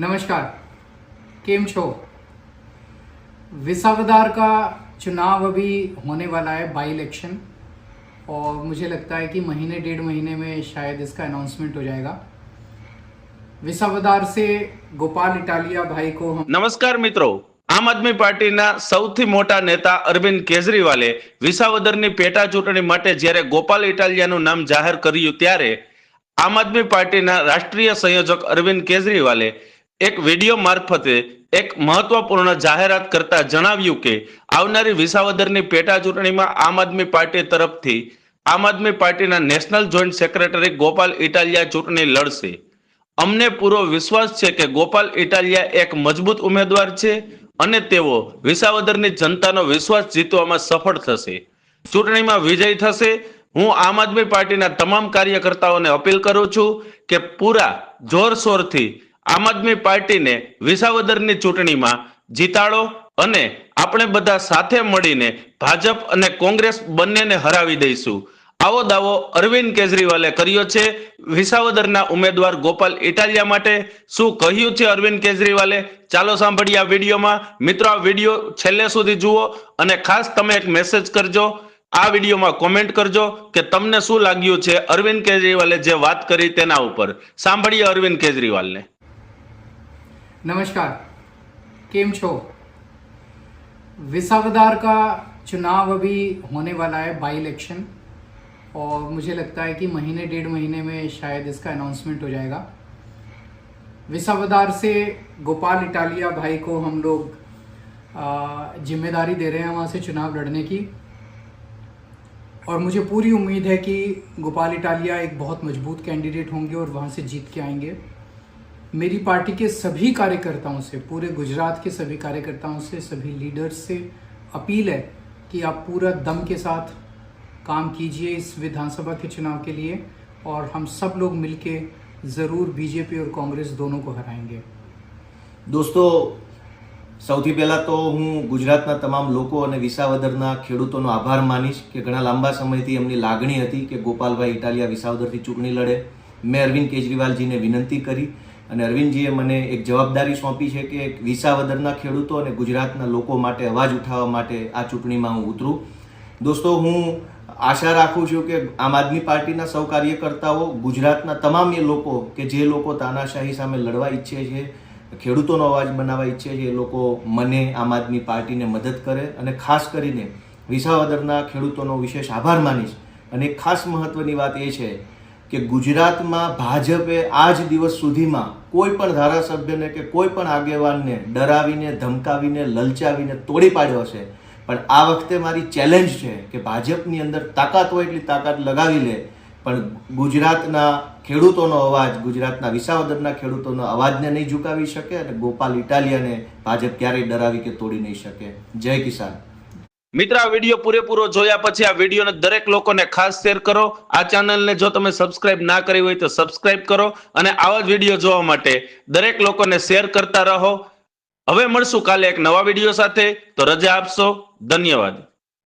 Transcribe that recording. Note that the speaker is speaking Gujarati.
नमस्कार केम छो विसावदार का चुनाव अभी होने वाला है बाई इलेक्शन और मुझे लगता है कि महीने डेढ़ महीने में शायद इसका अनाउंसमेंट हो जाएगा विसावदार से गोपाल इटालिया भाई को हम નમસ્કાર મિત્રો આમ આદમી પાર્ટીના સૌથી મોટા નેતા અરવિંદ કેજરીવાલે વિસાવદરની પેટા ચૂંટણી માટે જ્યારે ગોપાલ ઇટાલિયાનું નામ જાહેર કર્યું ત્યારે આમ આદમી પાર્ટીના રાષ્ટ્રીય સંયોજક અરવિંદ કેજરીવાલે એક વીડિયો મારફતે એક મહત્વપૂર્ણ જાહેરાત કરતા જણાવ્યું કે આવનારી વિસાવદરની પેટા ચૂંટણીમાં આમ આદમી પાર્ટી તરફથી આમ આદમી પાર્ટીના national joint secretary Gopal Italia ચૂંટણી લડશે. અમને પૂરો વિશ્વાસ છે કે ગોપાલ ઇટાલિયા એક મજબૂત ઉમેદવાર છે અને તેઓ વિસાવદરની જનતાનો વિશ્વાસ જીતવામાં સફળ થશે. ચૂંટણીમાં વિજય થશે. હું આમ આદમી પાર્ટીના તમામ કાર્યકર્તાઓને અપીલ કરું છું કે પૂરા જોરશોરથી આમ આદમી પાર્ટીને વિસાવદરની ચૂંટણીમાં જીતાડો અને આપણે બધા સાથે મળીને ભાજપ અને કોંગ્રેસ બંનેને હરાવી દઈશું. આવો દાવો અરવિંદ કેજરીવાલે કર્યો છે. વિસાવદરના ઉમેદવાર ગોપાલ ઇટાલિયા માટે શું કહ્યું છે અરવિંદ કેજરીવાલે? ચાલો સાંભળીએ આ વિડીયોમાં. મિત્રો, આ વીડિયો છેલ્લે સુધી જુઓ અને ખાસ તમે એક મેસેજ કરજો. આ વિડીયોમાં કોમેન્ટ કરજો કે તમને શું લાગ્યું છે અરવિંદ કેજરીવાલે જે વાત કરી તેના ઉપર. સાંભળીએ અરવિંદ કેજરીવાલને. नमस्कार। केम छो? विसावदार का चुनाव अभी होने वाला है बाई इलेक्शन और मुझे लगता है कि महीने, डेढ़ महीने में शायद इसका अनाउंसमेंट हो जाएगा। विसावदार से गोपाल इटालिया भाई को हम लोग ज़िम्मेदारी दे रहे हैं वहाँ से चुनाव लड़ने की। और मुझे पूरी उम्मीद है कि गोपाल इटालिया एक बहुत मज़बूत कैंडिडेट होंगे और वहाँ से जीत के आएँगे। मेरी पार्टी के सभी कार्यकर्ताओं से पूरे गुजरात के सभी कार्यकर्ताओं से सभी लीडर्स से अपील है कि आप पूरा दम के साथ काम कीजिए इस विधानसभा के चुनाव के लिए और हम सब लोग मिलके ज़रूर बीजेपी और कांग्रेस दोनों को हराएंगे દોસ્તો સૌથી પહેલાં તો હું ગુજરાતના તમામ લોકો અને વિસાવદરના ખેડૂતોનો આભાર માનીશ કે ઘણા લાંબા સમયથી એમની લાગણી હતી કે ગોપાલભાઈ ઇટાલિયા વિસાવદરથી ચૂંટણી લડે મેં અરવિંદ કેજરીવાલજીને વિનંતી કરી અને અરવિંદજીએ મને એક જવાબદારી સોંપી છે કે વિસાવદરના ખેડૂતો અને ગુજરાતના લોકો માટે અવાજ ઉઠાવવા માટે આ ચૂંટણીમાં હું ઉતરું. દોસ્તો, હું આશા રાખું છું કે આમ આદમી પાર્ટીના સૌ કાર્યકર્તાઓ, ગુજરાતના તમામ એ લોકો કે જે લોકો તાનાશાહી સામે લડવા ઈચ્છે છે, ખેડૂતોનો અવાજ બનાવવા ઈચ્છે છે, એ લોકો મને આમ આદમી પાર્ટીને મદદ કરે અને ખાસ કરીને વિસાવદરના ખેડૂતોનો વિશેષ આભાર માનીશ. અને એક ખાસ મહત્વની વાત એ છે કે ગુજરાતમાં ભાજપે આજ દિવસ સુધીમાં કોઈ પણ ધારાસભ્યને કે કોઈ પણ આગેવાનને ડરાવીને, ધમકાવીને, લલચાવીને તોડી પાડ્યો છે. પણ આ વખતે મારી ચેલેન્જ છે કે ભાજપની અંદર તાકાત હોય એટલી તાકાત લગાવી લે. પણ ગુજરાતના ખેડૂતોનો અવાજ, ગુજરાતના વિસાવદરના ખેડૂતોનો અવાજને નહીં ઝુકાવી શકે અને ગોપાલ ઇટાલિયાને ભાજપ ક્યારેય ડરાવી કે તોડી નહીં શકે. જય કિસાન. મિત્ર, આ વીડિયો પૂરેપૂરો જોયા પછી આ વિડીયોને દરેક લોકોને ખાસ શેર કરો. આ ચેનલને જો તમે સબસ્ક્રાઇબ ના કરી હોય તો સબસ્ક્રાઇબ કરો અને આવા જ વીડિયો જોવા માટે દરેક લોકોને શેર કરતા રહો. હવે મળશું કાલે એક નવા વીડિયો સાથે. તો રજા આપશો. ધન્યવાદ.